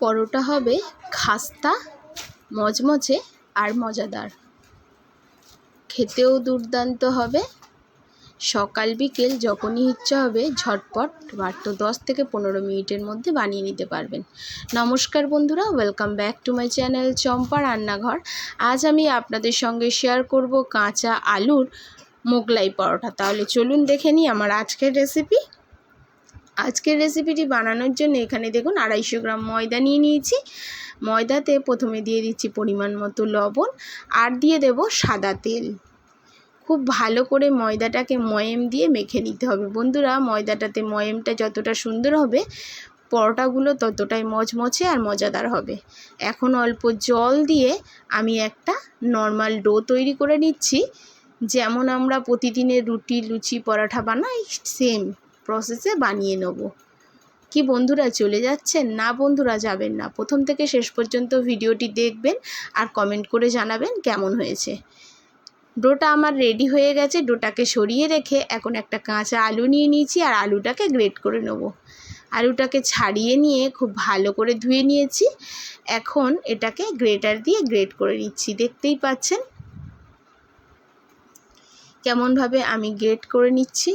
পরোটা হবে খাস্তা মচমচে আর মজাদার। খেতেও দুর্দান্ত হবে। সকাল বিকেল যখনই ইচ্ছা হবে ঝটপট মাত্র দশ থেকে পনেরো মিনিটের মধ্যে বানিয়ে নিতে পারবেন। নমস্কার বন্ধুরা welcome back to my channel Champa রান্নাঘর। আজ আমি আপনাদের সঙ্গে শেয়ার করব কাঁচা আলুর মোগলাই পরোটা। তাহলে চলুন দেখে নিই আমার আজকের রেসিপি আজকের রেসিপিটি বানানোর জন্য এখানে দেখুন আড়াইশো গ্রাম ময়দা নিয়ে নিয়েছি। ময়দাতে প্রথমে দিয়ে দিচ্ছি পরিমাণ মতো লবণ আর দিয়ে দেব সাদা তেল। খুব ভালো করে ময়দাটাকে ময়েম দিয়ে মেখে নিতে হবে। বন্ধুরা, ময়দাটাতে ময়েমটা যতটা সুন্দর হবে, পরোটাগুলো ততটাই মচমচে আর মজাদার হবে। এখন অল্প জল দিয়ে আমি একটা নর্মাল ডো তৈরি করে নিচ্ছি। যেমন আমরা প্রতিদিনের রুটি, লুচি পরাঠা বানাই সেম প্রসেসে বানিয়ে নেব। কি বন্ধুরা চলে যাচ্ছেন? না, বন্ধুরা যাবেন না। প্রথম থেকে শেষ পর্যন্ত ভিডিওটি দেখবেন আর কমেন্ট করে জানাবেন কেমন হয়েছে। ডোটা আমার রেডি হয়ে গেছে। ডোটাকে সরিয়ে রেখে এখন একটা কাঁচা আলু নিয়ে নিয়েছি আর আলুটাকে গ্রেট করে নেব। আলুটাকে ছাড়িয়ে নিয়ে খুব ভালো করে ধুয়ে নিয়েছি। এখন এটাকে গ্রেটার দিয়ে গ্রেট করে নিচ্ছি। দেখতেই পাচ্ছেন? কেমনভাবে আমি গ্রেট করে নিচ্ছি?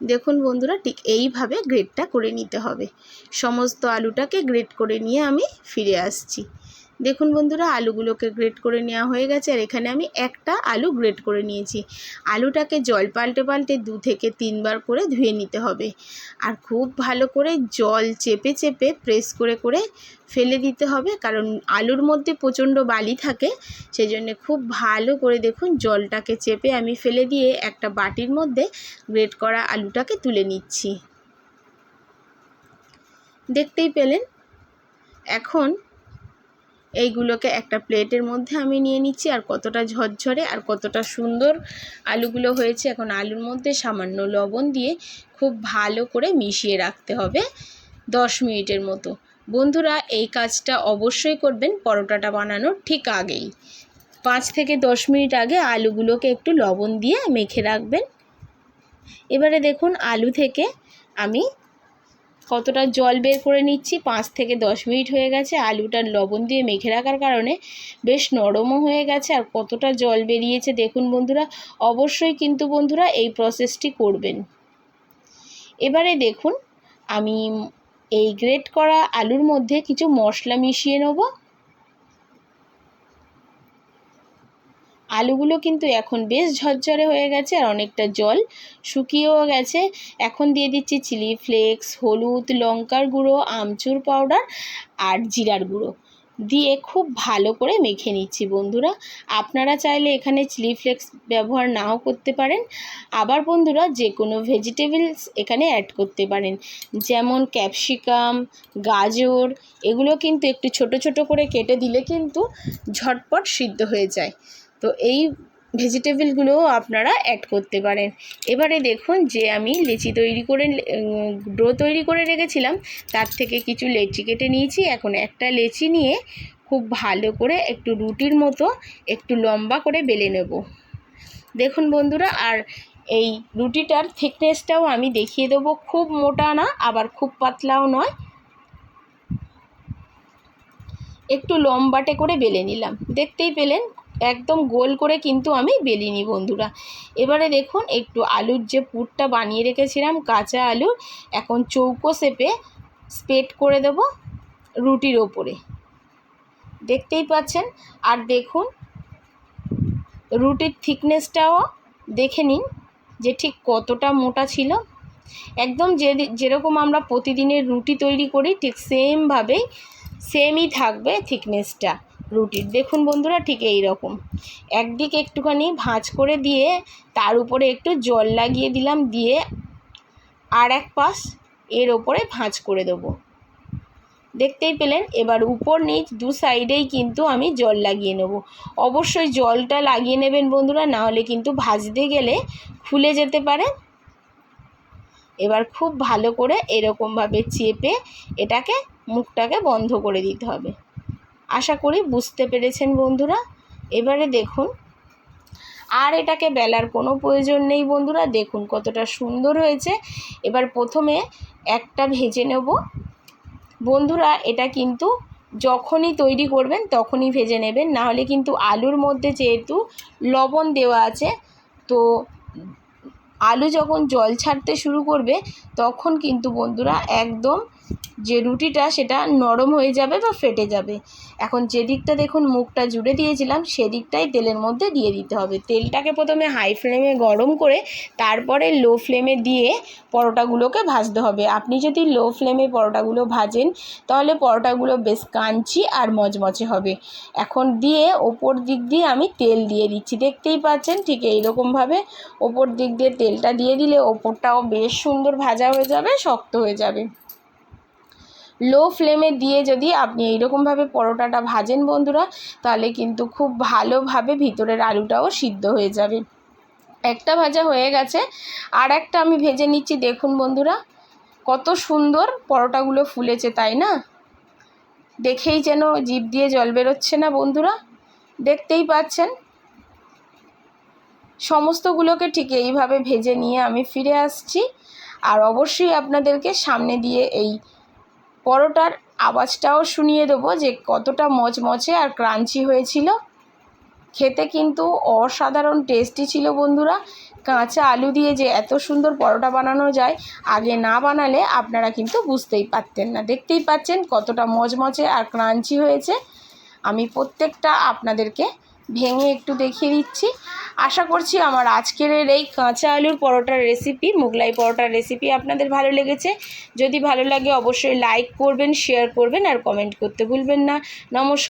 দেখুন বন্ধুরা, ঠিক এইভাবে গ্রেডটা করে নিতে হবে। সমস্ত আলুটাকে গ্রেড করে নিয়ে আমি ফিরে আসছি। দেখুন বন্ধুরা, আলুগুলোকে গ্রেট করে নেওয়া হয়ে গেছে আর এখানে আমি একটা আলু গ্রেট করে নিয়েছি। আলুটাকে জল পাল্টে পাল্টে দু থেকে তিনবার করে ধুয়ে নিতে হবে। আর খুব ভালো করে জল চেপে চেপে প্রেস করে করে ফেলে দিতে হবে, কারণ আলুর মধ্যে প্রচণ্ড বালি থাকে সেই জন্য খুব ভালো করে দেখুন জলটাকে চেপে আমি ফেলে দিয়ে একটা বাটির মধ্যে গ্রেট করা আলুটাকে তুলে নিচ্ছি। দেখতেই পেলেন? এখন এইগুলোকে একটা প্লেটের মধ্যে আমি নিয়ে নিচ্ছি। আর কতটা ঝরঝরে আর কতটা সুন্দর আলুগুলো হয়েছে। এখন আলুর মধ্যে সামান্য লবণ দিয়ে খুব ভালো করে মিশিয়ে রাখতে হবে দশ মিনিটের মতো। বন্ধুরা, এই কাজটা অবশ্যই করবেন। পরোটাটা বানানোর ঠিক আগেই। পাঁচ থেকে দশ মিনিট আগে আলুগুলোকে একটু লবণ দিয়ে মেখে রাখবেন। এবারে দেখুন, আলু থেকে আমি কতটা জল বের করে নিচ্ছি? পাঁচ থেকে দশ মিনিট হয়ে গেছে। আলুটার লবণ দিয়ে মেখে রাখার কারণে বেশ নরমও হয়ে গেছে। আর কতটা জল বেরিয়েছে দেখুন বন্ধুরা, অবশ্যই কিন্তু বন্ধুরা এই প্রসেসটি করবেন। এবারে দেখুন, আমি এই গ্রেট করা আলুর মধ্যে কিছু মশলা মিশিয়ে নেব। আলুগুলো কিন্তু এখন বেশ ঝরঝরে হয়ে গেছে আর অনেকটা জল শুকিয়েও গেছে। এখন দিয়ে দিচ্ছি চিলি ফ্লেক্স, হলুদ, লঙ্কার গুঁড়ো, আমচুর পাউডার আর জিরার গুঁড়ো। দিয়ে খুব ভালো করে মেখে নিচ্ছি বন্ধুরা। আপনারা চাইলে এখানে চিলি ফ্লেক্স ব্যবহার নাও করতে পারেন। আবার বন্ধুরা যে কোনো ভেজিটেবলস এখানে অ্যাড করতে পারেন। যেমন ক্যাপসিকাম, গাজর, এগুলো কিন্তু একটু ছোট ছোট করে কেটে দিলে কিন্তু ঝটপট সিদ্ধ হয়ে যায়। তো এই ভেজিটেবলগুলোও আপনারা অ্যাড করতে পারেন। এবারে দেখুন যে আমি লেচি তৈরি করে ডো তৈরি করে রেখেছিলাম। তার থেকে কিছু লেচি কেটে নিয়েছি। এখন একটা লেচি নিয়ে খুব ভালো করে একটু রুটির মতো একটু লম্বা করে বেলে নেব। দেখুন বন্ধুরা, আর এই রুটিটার থিকনেসটাও আমি দেখিয়ে দেবো। খুব মোটা না, আবার খুব পাতলাও নয়। একটু লম্বাটে করে বেলে নিলাম। দেখতেই পেলেন একদম গোল করে কিন্তু আমি বেলিনি বন্ধুরা। এবারে দেখুন, একটু আলুর যে পুরটা বানিয়ে রেখেছিলাম, কাঁচা আলু, এখন চৌকো শেপে স্পেট করে দেব রুটির ওপরে। দেখতেই পাচ্ছেন? আর দেখুন, রুটির থিকনেসটাও দেখে নিন যে ঠিক কতটা মোটা ছিল। একদম যে যেরকম আমরা প্রতিদিনের রুটি তৈরি করি, ঠিক সেমভাবেই, সেমই থাকবে থিকনেসটা। রুটির দেখুন বন্ধুরা, ঠিক এই রকম একদিকে একটুখানি ভাঁজ করে দিয়ে তার উপরে একটু জল লাগিয়ে দিলাম, দিয়ে আর এক পাশ এর ওপরে ভাঁজ করে দেবো। দেখতেই পেলেন, এবার উপর নিচ দু সাইডেই কিন্তু আমি জল লাগিয়ে নেব। অবশ্যই জলটা লাগিয়ে নেবেন বন্ধুরা, না হলে কিন্তু ভাজতে গেলে খুলে যেতে পারে। এবার খুব ভালো করে এরকমভাবে চেপে এটাকে, মুখটাকে বন্ধ করে দিতে হবে। আশা করি বুঝতে পেরেছেন বন্ধুরা। এবারে দেখুন, আর এটাকে বেলার কোনো প্রয়োজন নেই বন্ধুরা। দেখুন কতটা সুন্দর হয়েছে। এবার প্রথমে একটা ভেজে নেব। বন্ধুরা, এটা কিন্তু যখনই তৈরি করবেন তখনই ভেজে নেবেন। নাহলে কিন্তু আলুর মধ্যে যেহেতু লবণ দেওয়া আছে, তো আলু যখন জল ছাড়তে শুরু করবে, তখন কিন্তু বন্ধুরা একদম যে রুটিটা সেটা নরম হয়ে যাবে বা ফেটে যাবে। এখন যে দিকটা দেখুন মুখটা জুড়ে দিয়েছিলাম সেদিকটাই তেলের মধ্যে দিয়ে দিতে হবে। তেলটাকে প্রথমে হাই ফ্লেমে গরম করে তারপরে লো ফ্লেমে দিয়ে পরোটাগুলোকে ভাজতে হবে। আপনি যদি লো ফ্লেমে পরোটাগুলো ভাজেন, তাহলে পরোটাগুলো বেশ কাঞ্চি আর মচমচে হবে। এখন দিয়ে ওপর দিক দিয়ে আমি তেল দিয়ে দিচ্ছি। দেখতেই পাচ্ছেন ঠিক এইরকমভাবে ওপর দিক দিয়ে তেলটা দিয়ে দিলে ওপরটাও বেশ সুন্দর ভাজা হয়ে যাবে, শক্ত হয়ে যাবে। লো ফ্লেমে দিয়ে যদি আপনি এইরকমভাবে পরোটাটা ভাজেন বন্ধুরা, তাহলে কিন্তু খুব ভালোভাবে ভিতরের আলুটাও সিদ্ধ হয়ে যাবে। একটা ভাজা হয়ে গেছে, আর একটা আমি ভেজে নিচ্ছি। দেখুন বন্ধুরা, কত সুন্দর পরোটাগুলো ফুলেছে, তাই না? দেখেই যেন জিভ দিয়ে জল বেরোচ্ছে না বন্ধুরা, দেখতেই পাচ্ছেন? সমস্তগুলোকে ঠিক এইভাবে ভেজে নিয়ে আমি ফিরে আসছি, আর অবশ্যই আপনাদেরকে সামনে দিয়ে এই পরোটার আওয়াজটাও শুনিয়ে দেবো যে কতটা মচমচে আর ক্রাঞ্চি হয়েছিল। খেতে কিন্তু অসাধারণ টেস্টি ছিল বন্ধুরা। কাঁচা আলু দিয়ে যে এত সুন্দর পরোটা বানানো যায়, আগে না বানালে আপনারা কিন্তু বুঝতেই পারতেন না। দেখতেই পাচ্ছেন কতটা মচমচে আর ক্রাঞ্চি হয়েছে। আমি প্রত্যেকটা আপনাদেরকে ভেঙে একটু দেখিয়ে দিচ্ছি। আশা করছি আমার আজকের এই কাঁচা আলুর পরোটার রেসিপি মোগলাই পরোটার রেসিপি আপনাদের ভালো লেগেছে। যদি ভালো লাগে অবশ্যই লাইক করবেন শেয়ার করবেন আর কমেন্ট করতে ভুলবেন না। নমস্কার।